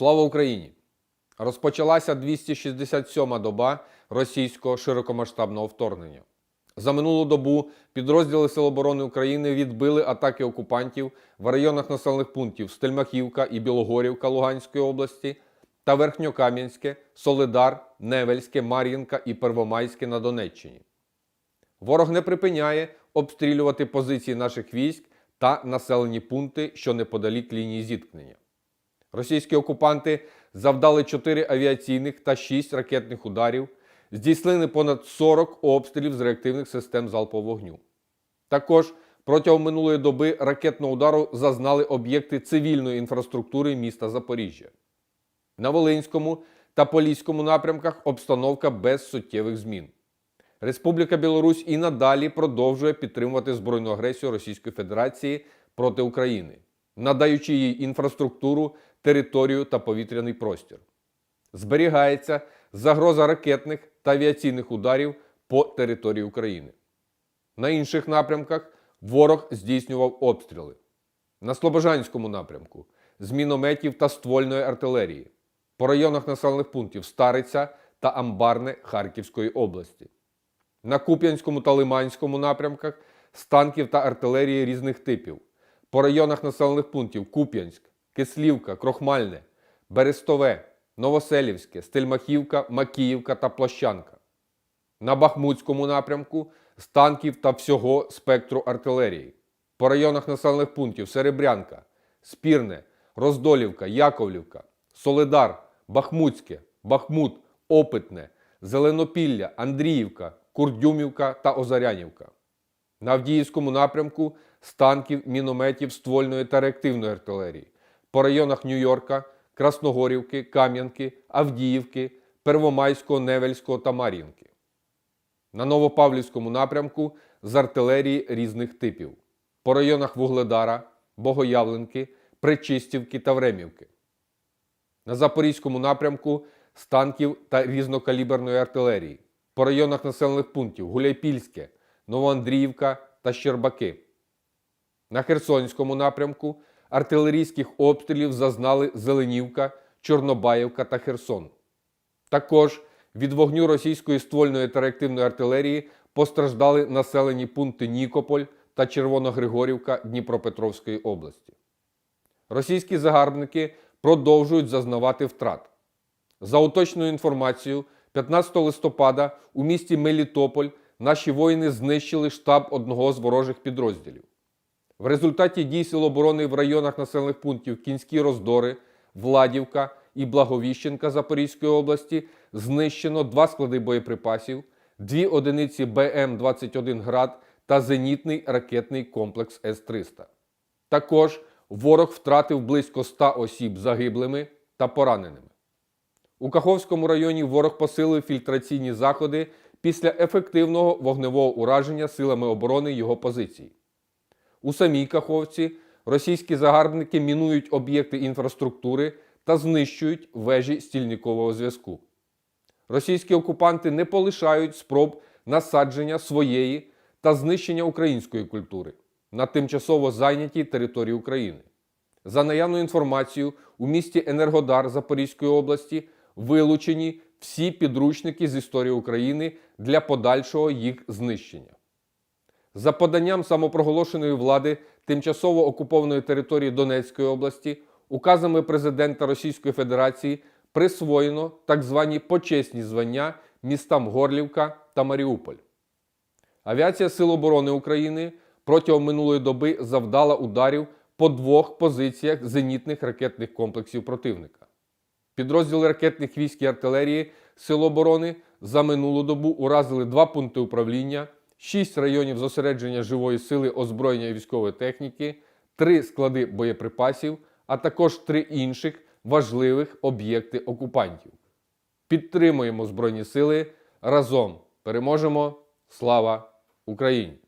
Слава Україні! Розпочалася 267-ма доба російського широкомасштабного вторгнення. За минулу добу підрозділи Сил оборони України відбили атаки окупантів в районах населених пунктів Стельмахівка і Білогорівка Луганської області та Верхньокам'янське, Солидар, Невельське, Мар'їнка і Первомайське на Донеччині. Ворог не припиняє обстрілювати позиції наших військ та населені пункти, що неподалік лінії зіткнення. Російські окупанти завдали 4 авіаційних та 6 ракетних ударів, здійснили понад 40 обстрілів з реактивних систем залпового вогню. Також протягом минулої доби ракетного удару зазнали об'єкти цивільної інфраструктури міста Запоріжжя. На Волинському та Поліському напрямках обстановка без суттєвих змін. Республіка Білорусь і надалі продовжує підтримувати збройну агресію Російської Федерації проти України, надаючи їй інфраструктуру, територію та повітряний простір. Зберігається загроза ракетних та авіаційних ударів по території України. На інших напрямках ворог здійснював обстріли. На Слобожанському напрямку з мінометів та ствольної артилерії, по районах населених пунктів Стариця та Амбарне Харківської області на Куп'янському та Лиманському напрямках з танків та артилерії різних типів, по районах населених пунктів Куп'янськ, Кислівка, Крохмальне, Берестове, Новоселівське, Стельмахівка, Макіївка та Площанка. На Бахмутському напрямку з танків та всього спектру артилерії, по районах населених пунктів Серебрянка, Спірне, Роздолівка, Яковлівка, Солидар, Бахмутське, Бахмут, Опитне, Зеленопілля, Андріївка, Курдюмівка та Озарянівка. На Авдіївському напрямку з танків, мінометів, ствольної та реактивної артилерії, по районах Нью-Йорка, Красногорівки, Кам'янки, Авдіївки, Первомайського, Невельського та Мар'їнки. На Новопавлівському напрямку з артилерії різних типів, по районах Вугледара, Богоявленки, Причистівки та Времівки. На Запорізькому напрямку з танків та різнокаліберної артилерії, по районах населених пунктів Гуляйпільське, Новоандріївка та Щербаки. На Херсонському напрямку артилерійських обстрілів зазнали Зеленівка, Чорнобаївка та Херсон. Також від вогню російської ствольної та реактивної артилерії постраждали населені пункти Нікополь та Червоногригорівка Дніпропетровської області. Російські загарбники продовжують зазнавати втрат. За уточною інформацією, 15 листопада у місті Мелітополь наші воїни знищили штаб одного з ворожих підрозділів. В результаті дій Сил оборони в районах населених пунктів Кінські Роздори, Владівка і Благовіщенка Запорізької області знищено два склади боєприпасів, дві одиниці БМ-21 град та зенітний ракетний комплекс С-300. Також ворог втратив близько 100 осіб загиблими та пораненими. У Каховському районі ворог посилив фільтраційні заходи після ефективного вогневого ураження силами оборони його позицій. У самій Каховці російські загарбники мінують об'єкти інфраструктури та знищують вежі стільникового зв'язку. Російські окупанти не полишають спроб насадження своєї та знищення української культури на тимчасово зайнятій території України. За наявною інформацією, у місті Енергодар Запорізької області вилучені всі підручники з історії України для подальшого їх знищення. За поданням самопроголошеної влади тимчасово окупованої території Донецької області указами президента Російської Федерації присвоєно так звані почесні звання містам Горлівка та Маріуполь. Авіація Сил оборони України протягом минулої доби завдала ударів по двох позиціях зенітних ракетних комплексів противника. Підрозділи ракетних військ і артилерії Сил оборони за минулу добу уразили два пункти управління, шість районів зосередження живої сили озброєння і військової техніки, три склади боєприпасів, а також три інших важливих об'єкти окупантів. Підтримуємо Збройні Сили разом. Переможемо! Слава Україні!